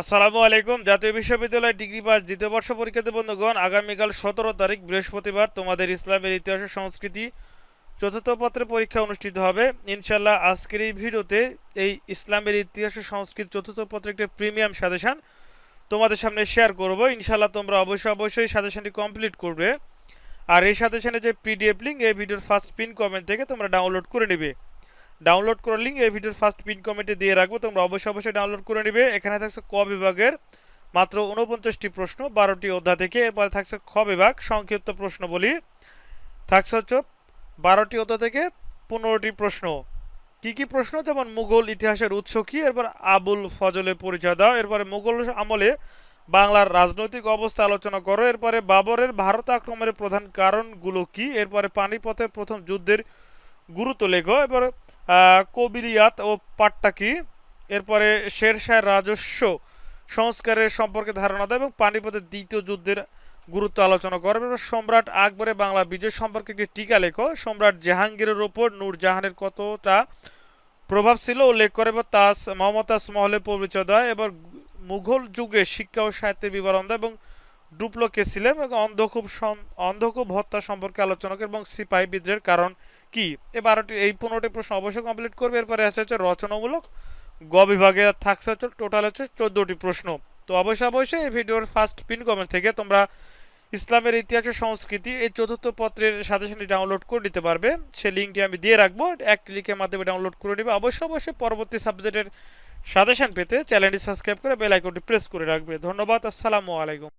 আসসালামু আলাইকুম। জাতীয় বিশ্ববিদ্যালয় ডিগ্রি পাস দ্বিতীয় বর্ষ পরীক্ষাতে বন্ধুগণ, আগামীকাল সতেরো তারিখ বৃহস্পতিবার তোমাদের ইসলামের ইতিহাস সংস্কৃতি চতুর্থ পত্রে পরীক্ষা অনুষ্ঠিত হবে। ইনশাল্লাহ আজকের এই ভিডিওতে এই ইসলামের ইতিহাস সংস্কৃতি চতুর্থ পত্রের একটি প্রিমিয়াম সাজেশন তোমাদের সামনে শেয়ার করব। ইনশাল্লাহ তোমরা অবশ্যই অবশ্যই সাজেশানটি কমপ্লিট করবে। আর এই সাজেশনে যে পিডিএফ লিঙ্ক এই ভিডিওর ফার্স্ট পিন কমেন্ট থেকে তোমরা ডাউনলোড করে নেবে। ডাউনলোড করার লিঙ্ক এই ভিডিওর ফার্স্ট পিন কমেন্টে দিয়ে রাখব। তোমরা অবশ্যই অবশ্যই ডাউনলোড করে নেবে। এখানে থাকছে ক বিভাগের মাত্র উনপঞ্চাশটি প্রশ্ন, বারোটি অধ্যায় থেকে। এরপরে থাকছে খ বিভাগ, সংক্ষিপ্ত প্রশ্ন বলি। থাকছে হচ্ছে বারোটি অধ্যায় থেকে পনেরোটি প্রশ্ন। কি কি প্রশ্ন? যেমন মুঘল ইতিহাসের উৎস কী? এরপর আবুল ফজলের পরিচয় দাও। এরপরে মুঘল আমলে বাংলার রাজনৈতিক অবস্থা আলোচনা করো। এরপরে বাবরের ভারত আক্রমণের প্রধান কারণগুলো কি? এরপরে পানিপথের প্রথম যুদ্ধের গুরুত্ব লেখো। এরপরে কবিরিয়াত ও পাট্টা কি? এরপরে শেরশাহ রাজস্ব সংস্কারের সম্পর্কে ধারণা দেয় এবং পানিপথের দ্বিতীয় যুদ্ধের গুরুত্ব আলোচনা করবে এবার সম্রাট আকবরের বাংলা বিজয় সম্পর্কে একটি টিকা লেখো। সম্রাট জাহাঙ্গীরের ওপর নূরজাহানের কতটা প্রভাব ছিল উল্লেখ করে এবার তাজ মমতাজ মহলে পরিচয় দেয়। এবার মুঘল যুগে শিক্ষা ও সাহিত্যের বিবরণ দেয় এবং ডুপ্লো কে ছিলেন এবং অন্ধকূপ অন্ধকূপ হত্যা সম্পর্কে আলোচনা এবং সিপাহী বিদ্রোহের কারণ কি? এই বারোটি, এই পনেরোটি প্রশ্ন অবশ্যই কমপ্লিট করবে। এরপরে আছে হচ্ছে রচনামূলক গ বিভাগে থাকছে হচ্ছে টোটাল হচ্ছে চোদ্দোটি প্রশ্ন। তো অবশ্যই অবশ্যই এই ভিডিওর ফার্স্ট পিন কমেন্ট থেকে তোমরা ইসলামের ইতিহাস ও সংস্কৃতি এই চতুর্থ পত্রের সাজেশনটি ডাউনলোড করে নিতে পারবে। সেই লিঙ্কটি আমি দিয়ে রাখব। এক ক্লিকের মাধ্যমে ডাউনলোড করে নেবে। অবশ্যই অবশ্যই পরবর্তী সাবজেক্টের সাজেশন পেতে চ্যানেলটি সাবস্ক্রাইব করে বেল আইকনটি প্রেস করে রাখবে। ধন্যবাদ, আসসালামু আলাইকুম।